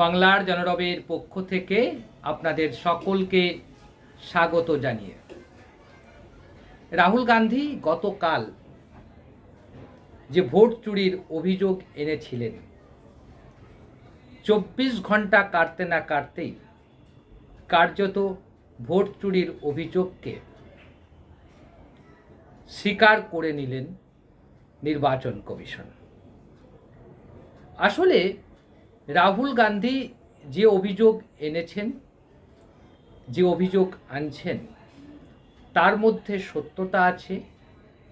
বাংলার জনরবের পক্ষ থেকে আপনাদের সকলকে স্বাগত জানিয়ে। রাহুল গান্ধী গতকাল যে ভোট চুরির অভিযোগ এনেছিলেন, চব্বিশ ঘণ্টা কাটতে না কাটতেই কার্যত ভোট চুরির অভিযোগকে স্বীকার করে নিলেন নির্বাচন কমিশন। আসলে রাহুল গান্ধী যে অভিযোগ এনেছেন, যে অভিযোগ আনছেন, তার মধ্যে সত্যতা আছে,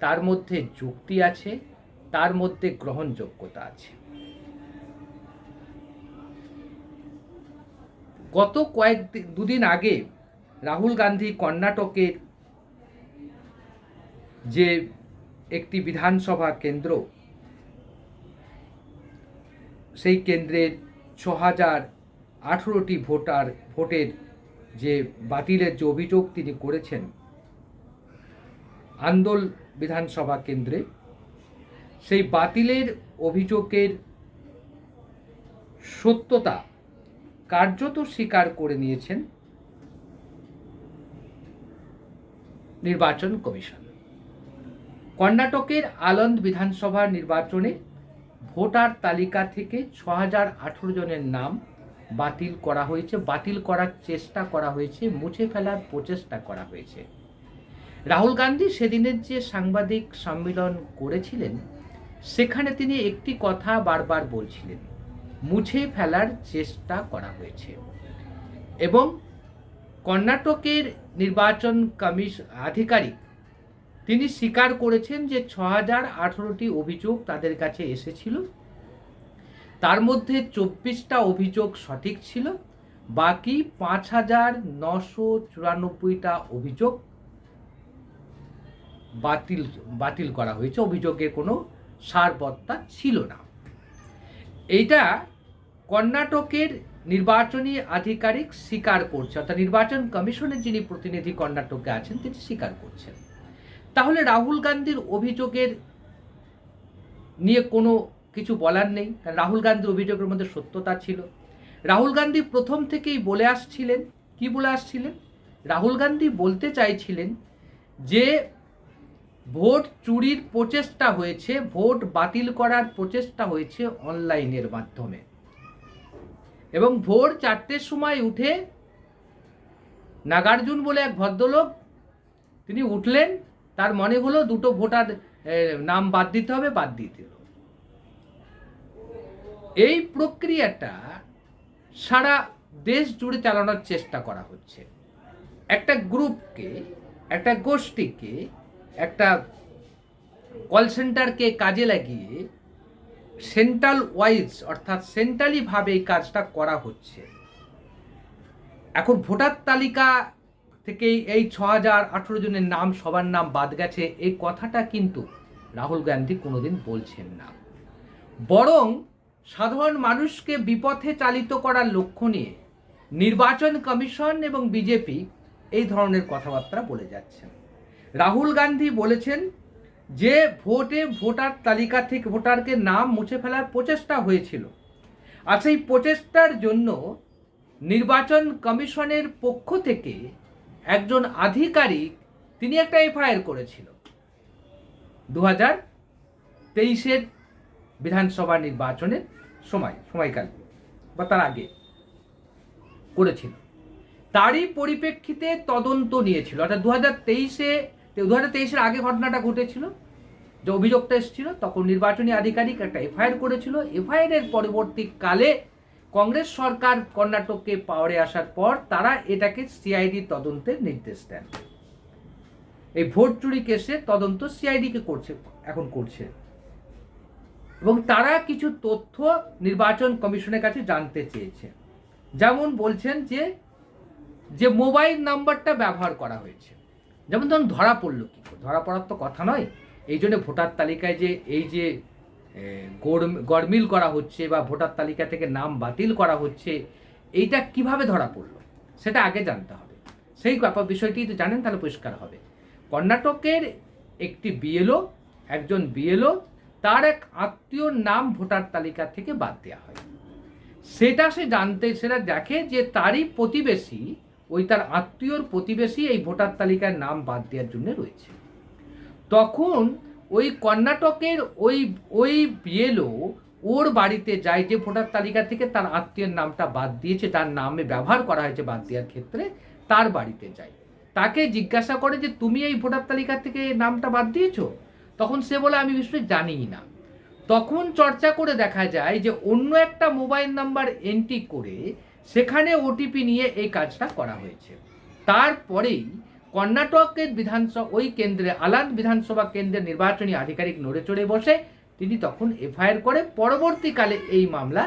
তার মধ্যে যুক্তি আছে, তার মধ্যে গ্রহণযোগ্যতা আছে। গত কয়েক দুদিন আগে রাহুল গান্ধী কর্ণাটকের যে একটি বিধানসভা কেন্দ্র, সেই কেন্দ্রের ছ হাজার আঠেরোটি ভোটার, ভোটের যে বাতিলের যে অভিযোগ তিনি করেছেন, আন্দোল বিধানসভা কেন্দ্রে, সেই বাতিলের অভিযোগের সত্যতা কার্যত স্বীকার করে নিয়েছেন নির্বাচন কমিশন। কর্ণাটকের আলন্দ বিধানসভা নির্বাচনে ভোটার তালিকা থেকে ছ হাজার আঠেরো জনের নাম বাতিল করা হয়েছে। বাতিল করার চেষ্টা করা হয়েছে, মুছে ফেলার প্রচেষ্টা করা হয়েছে। রাহুল গান্ধী সেদিনের যে সাংবাদিক সম্মেলন করেছিলেন, সেখানে তিনি একটি কথা বারবার বলছিলেন, মুছে ফেলার চেষ্টা করা হয়েছে। এবং কর্ণাটকের নির্বাচন কমিশ, আধিকারিক তিনি স্বীকার করেছেন যে ছ হাজার আঠেরোটি অভিযোগ তাদের কাছে এসেছিল। তার মধ্যে চব্বিশটা অভিযোগ সঠিক ছিল, বাকি পাঁচ হাজার নশো চুরানব্বইটা অভিযোগ বাতিল বাতিল করা হয়েছে, অভিযোগের কোনো সারবত্তা ছিল না। এইটা কর্ণাটকের নির্বাচনী আধিকারিক স্বীকার করছে, অর্থাৎ নির্বাচন কমিশনের যিনি প্রতিনিধি কর্ণাটকে আছেন, তিনি স্বীকার করছেন। তাহলে রাহুল গান্ধীর অভিযোগের নিয়ে কোনো কিছু বলার নেই। কারণ রাহুল গান্ধীর অভিযোগের মধ্যে সত্যতা ছিল। রাহুল গান্ধী প্রথম থেকেই বলে আসছিলেন। কি বলে আসছিলেন? রাহুল গান্ধী বলতে চাইছিলেন যে, ভোট চুরির প্রচেষ্টা হয়েছে, ভোট বাতিল করার প্রচেষ্টা হয়েছে অনলাইনের মাধ্যমে। এবং ভোর চারটের সময় উঠে নাগার্জুন বলে এক ভদ্রলোক, তিনি উঠলেন তার মনে হলো দুটো ভোটার নাম বাদ দিতে হবে, বাদ দিতে দিল এই প্রক্রিয়াটা সারা দেশ জুড়ে চালানোর চেষ্টা করা হচ্ছে। একটা গ্রুপকে, একটা গোষ্ঠীকে, একটা কল সেন্টারকে কাজে লাগিয়ে সেন্ট্রাল ওয়াইজ, অর্থাৎ সেন্ট্রালিভাবে এই কাজটা করা হচ্ছে। এখন ভোটার তালিকা থেকে এই ছ হাজার আঠেরো জনের নাম, সবার নাম বাদ গেছে। এই কথাটা কিন্তু রাহুল গান্ধী কোনোদিন বলছেন না। বরং সাধারণ মানুষকে বিপথে চালিত করার লক্ষ্য নিয়ে নির্বাচন কমিশন এবং বিজেপি এই ধরনের কথাবার্তা বলে যাচ্ছেন। রাহুল গান্ধী বলেছেন যে ভোটে ভোটার তালিকা থেকে ভোটারকে নাম মুছে ফেলার প্রচেষ্টা হয়েছিল, আর সেই প্রচেষ্টার জন্য নির্বাচন কমিশনের পক্ষ থেকে একজন আধিকারিক, তিনি একটা এফআইআর করেছিল। দু হাজার তেইশের বিধানসভা নির্বাচনের সময়, সময়কাল, বা তার আগে করেছিল। তারই পরিপ্রেক্ষিতে তদন্ত নিয়েছিল। অর্থাৎ দু হাজার তেইশে দু হাজার তেইশের আগে ঘটনাটা ঘটেছিল, যে অভিযোগটা এসেছিল, তখন নির্বাচনী আধিকারিক একটা এফআইআর করেছিল। এফআইআর এর পরবর্তীকালে কংগ্রেস সরকার কর্ণাটককে পাওয়ারে আসার পর তারা এটাকে সিআইডি তদন্তের নির্দেশ দেন। এই ভোট চুরি কেসে তদন্ত সিআইডিকে করছে, এখন করছে। এবং তারা কিছু তথ্য নির্বাচন কমিশনের কাছে জানতে চেয়েছে। যেমন বলছেন যে যে মোবাইল নাম্বারটা ব্যবহার করা হয়েছে। যেমন ধরুন ধরা পড়ল কি ধরা পড়ার তো কথা নয়। এই জন্য ভোটার তালিকায় যে, এই যে গড়মিল করা হচ্ছে বা ভোটার তালিকা থেকে নাম বাতিল করা হচ্ছে, এইটা কীভাবে ধরা পড়ল? সেটা আগে জানতে হবে। সেই ব্যাপার বিষয়টি তো জানেন, তাহলে পরিষ্কার হবে। কর্ণাটকের একটি বিএলও, একজন বিএলও, তার এক আত্মীয়র নাম ভোটার তালিকা থেকে বাদ দেওয়া হয়। সেটা সে জানতে, সেটা দেখে যে তারই প্রতিবেশী, ওই তার আত্মীয়র প্রতিবেশী এই ভোটার তালিকায় নাম বাদ দেওয়ার জন্য রয়েছে। তখন ওই কর্ণাটকের ওই ওই বিএলও ওর বাড়িতে যায় যে ভোটার তালিকা থেকে তার আত্মীয়ের নামটা বাদ দিয়েছে তার নামে ব্যবহার করা হয়েছে বাদ দেওয়ার ক্ষেত্রে, তার বাড়িতে যায়। তাকে জিজ্ঞাসা করে যে, তুমি এই ভোটার তালিকা থেকে নামটা বাদ দিয়েছ? তখন সে বলে, আমি বিষয়ে জানিই না। তখন চর্চা করে দেখা যায় যে, অন্য একটা মোবাইল নাম্বার এন্ট্রি করে সেখানে ওটিপি নিয়ে এই কাজটা করা হয়েছে। তারপরেই কর্ণাটকের বিধানসভা, ওই কেন্দ্রে, আলাদ বিধানসভা কেন্দ্রের নির্বাচনী আধিকারিক নড়ে চড়ে বসে, তিনি তখন এফআইআর করে পরবর্তীকালে এই মামলা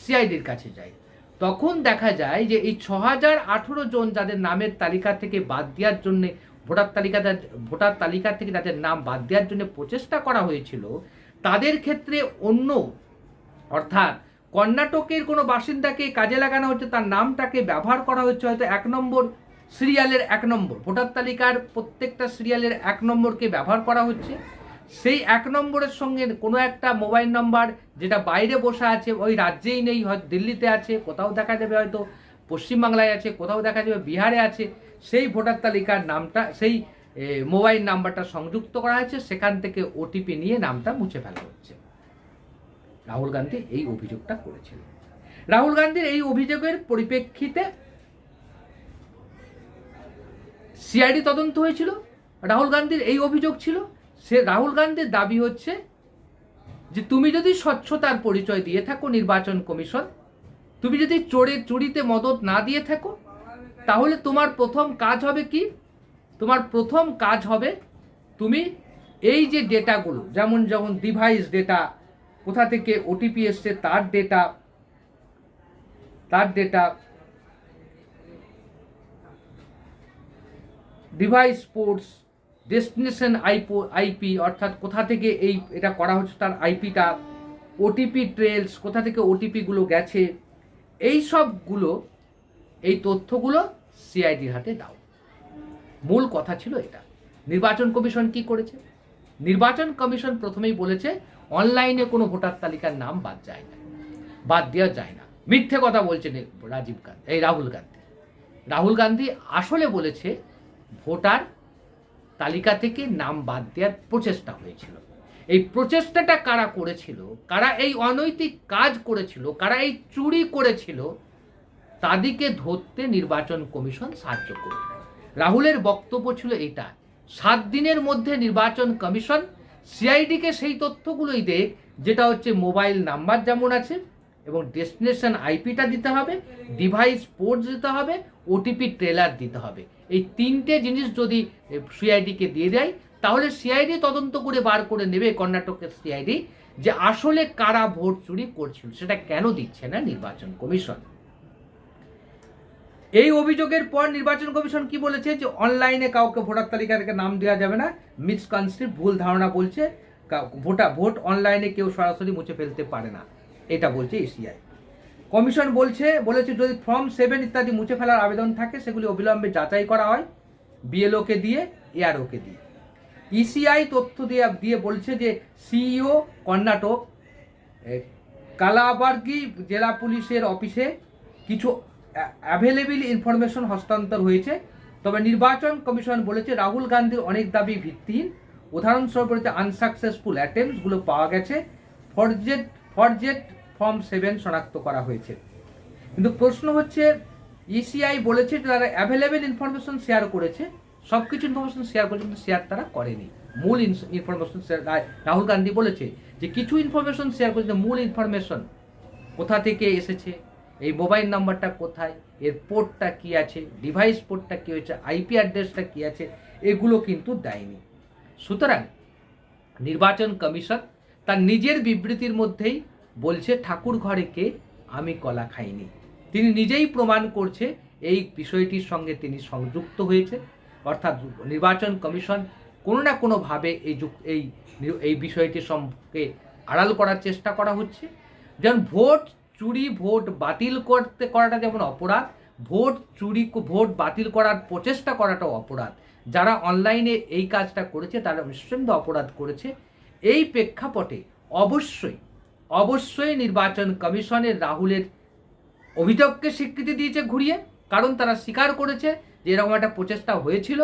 সিআইডির কাছে যায়। তখন দেখা যায় যে এই ছ হাজার আঠেরো জন যাদের নামের তালিকা থেকে বাদ দেওয়ার জন্য, ভোটার তালিকা ভোটার তালিকা থেকে তাদের নাম বাদ দেওয়ার জন্য প্রচেষ্টা করা হয়েছিল, তাদের ক্ষেত্রে অন্য, অর্থাৎ কর্ণাটকের কোনো বাসিন্দাকে কাজে লাগানো হচ্ছে, তার নামটাকে ব্যবহার করা হচ্ছে, হয়তো এক নম্বর সিরিয়ালের এক নম্বর। ভোটার তালিকার প্রত্যেকটা সিরিয়ালের এক নম্বরকে ব্যবহার করা হচ্ছে। সেই এক নম্বরের সঙ্গে কোনো একটা মোবাইল নাম্বার যেটা বাইরে বসে আছে, ওই রাজ্যেই নেই, হয় দিল্লিতে আছে, কোথাও দেখা যাবে হয়তো পশ্চিমবাংলায় আছে, কোথাও দেখা যাবে বিহারে আছে, সেই ভোটার তালিকার নামটা, সেই মোবাইল নাম্বারটা সংযুক্ত করা হয়েছে, সেখান থেকে ওটিপি নিয়ে নামটা মুছে ফেলা হচ্ছে। রাহুল গান্ধী এই অভিযোগটা করেছিলেন রাহুল গান্ধীর এই অভিযোগের পরিপ্রেক্ষিতে সিআইডি তদন্ত হয়েছিল, রাহুল গান্ধীর এই অভিযোগ ছিল। সে রাহুল গান্ধীর দাবি হচ্ছে যে তুমি যদি স্বচ্ছতার পরিচয় দিয়ে থাকো নির্বাচন কমিশন, তুমি যদি চোরে চুরিতে মদত না দিয়ে থাকো, তাহলে তোমার প্রথম কাজ হবে কি? তোমার প্রথম কাজ হবে তুমি এই যে ডেটাগুলো, যেমন যেমন ডিভাইস ডেটা কোথা থেকে ওটিপি এসছে, তার ডেটা তার ডেটা ডিভাইস পোর্টস ডেস্টিনেশন আইপো আইপি অর্থাৎ কোথা থেকে এই এটা করা হচ্ছে তার আইপিটা ওটিপি ট্রেলস কোথা থেকে ওটিপিগুলো গেছে, এই সবগুলো, এই তথ্যগুলো সিআইডির হাতে দাও। মূল কথা ছিল এটা। নির্বাচন কমিশন কি করেছে? নির্বাচন কমিশন প্রথমেই বলেছে, অনলাইনে কোনো ভোটার তালিকার নাম বাদ যায় না, বাদ দেওয়া যায় না। মিথ্যে কথা বলছেন রাজীব গান্ধী, এই রাহুল গান্ধী। রাহুল গান্ধী আসলে বলেছে ভোটার তালিকা থেকে নাম বাদ দেওয়ার প্রচেষ্টা হয়েছিল। এই প্রচেষ্টাটা কারা করেছিল, কারা এই অনৈতিক কাজ করেছিল, কারা এই চুরি করেছিল, তাদেরকে ধরতে নির্বাচন কমিশন সাহায্য করবে। রাহুলের বক্তব্য ছিল এটা, সাত দিনের মধ্যে নির্বাচন কমিশন সিআইডিকে সেই তথ্যগুলোই দেখ, যেটা হচ্ছে মোবাইল নাম্বার যেমন আছে এবং ডেস্টিনেশন আইপিটা দিতে হবে ডিভাইস পোর্ট দিতে হবে ওটিপি ট্রেলার দিতে হবে। এই তিনটে জিনিস যদি সিআইডিকে দিয়ে দেয়, তাহলে সিআইডি তদন্ত করে বার করে নেবে কর্ণাটকের সিআইডি যে আসলে কারা ভোট চুরি করছিল, সেটা কেন দিচ্ছে না নির্বাচন কমিশন। এই অভিযোগের পর নির্বাচন কমিশন কি বলেছে, যে অনলাইনে কাউকে ভোটার তালিকা থেকে নাম দেওয়া যাবে না মিসকনসেপ্ট ভুল ধারণা বলছে ভোটা, ভোট অনলাইনে কেউ সরাসরি মুছে ফেলতে পারে না। এটা বলছে এসিআই। কমিশন বলছে, বলেছে যদি ফর্ম সেভেন ইত্যাদি মুছে ফেলার আবেদন থাকে, সেগুলি অবিলম্বে যাচাই করা হয় বিএলওকে দিয়ে, এআরওকে দিয়ে। ইসিআই তথ্য দিয়ে দিয়ে বলছে যে সিইও কর্ণাটক কালাবার্গি জেলা পুলিশের অফিসে কিছু অ্যাভেলেবল ইনফরমেশন হস্তান্তর হয়েছে। তবে নির্বাচন কমিশন বলেছে রাহুল গান্ধীর অনেক দাবি ভিত্তিহীন। উদাহরণস্বরূপ বলেছে আনসাকসেসফুল অ্যাটেম্পসগুলো পাওয়া গেছে। ফরজেট ফরজেট ফর্ম সেভেন শনাক্ত করা হয়েছে। কিন্তু প্রশ্ন হচ্ছে ইসিআই বলেছে যে তারা অ্যাভেলেবেল ইনফরমেশন শেয়ার করেছে সব কিছু ইনফরমেশন শেয়ার করেছে, কিন্তু শেয়ার তারা করেনি। মূল ইনফরমেশন রাহুল গান্ধী বলেছে যে কিছু ইনফরমেশন শেয়ার করেছে মূল ইনফরমেশন কোথা থেকে এসেছে, এই মোবাইল নাম্বারটা কোথায়, এর পোর্টটা কী আছে ডিভাইস পোর্টটা কী হয়েছে আইপি অ্যাড্রেসটা কী আছে, এগুলো কিন্তু দেয়নি। সুতরাং নির্বাচন কমিশন তার নিজের বিবৃতির মধ্যেই বলছে, ঠাকুর ঘরে কে আমি কলা খাইনি। তিনি নিজেই প্রমাণ করছে, এই বিষয়টির সঙ্গে তিনি সংযুক্ত হয়েছে। অর্থাৎ নির্বাচন কমিশন কোনো না কোনোভাবে এই এই এই বিষয়টির সম্পর্কে আড়াল করার চেষ্টা করা হচ্ছে। যেমন ভোট চুরি, ভোট বাতিল করতে করাটা যেমন অপরাধ, ভোট চুরি, ভোট বাতিল করার প্রচেষ্টা করাটাও অপরাধ। যারা অনলাইনে এই কাজটা করেছে, তারা নিঃসন্দ অপরাধ করেছে। এই প্রেক্ষাপটে অবশ্যই অবশ্যই নির্বাচন কমিশনের রাহুলের অভিযোগকে স্বীকৃতি দিয়েছে ঘুরিয়ে, কারণ তারা স্বীকার করেছে যে এরকম একটা প্রচেষ্টা হয়েছিল।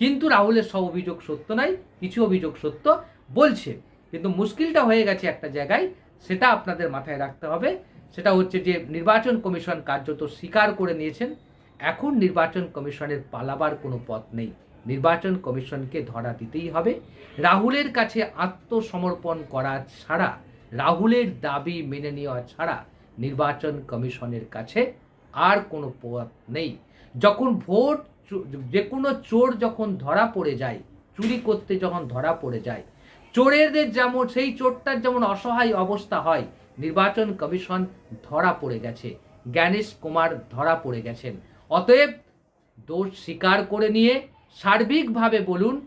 কিন্তু রাহুলের সব অভিযোগ সত্য নাই, কিছু অভিযোগ সত্য বলছে। কিন্তু মুশকিলটা হয়ে গেছে একটা জায়গায়, সেটা আপনাদের মাথায় রাখতে হবে। সেটা হচ্ছে যে নির্বাচন কমিশন কার্যত স্বীকার করে নিয়েছেন, এখন নির্বাচন কমিশনের পালাবার কোনো পথ নেই। নির্বাচন কমিশনকে ধরা দিতেই হবে। রাহুলের কাছে আত্মসমর্পণ করা ছাড়া রাহুলের দাবি মেনে নেওয়া ছাড়া নির্বাচন কমিশনের কাছে আর কোনো পথ নেই। যখন ভোট যে কোনো চোর যখন ধরা পড়ে যায়, চুরি করতে যখন ধরা পড়ে যায়, চোরেদের যেমন, সেই চোরটার যেমন অসহায় অবস্থা হয়, নির্বাচন কমিশন ধরা পড়ে গেছে, জ্ঞানেশ কুমার ধরা পড়ে গেছেন। অতএব দোষ স্বীকার করে নিয়ে সার্বিকভাবে বলুন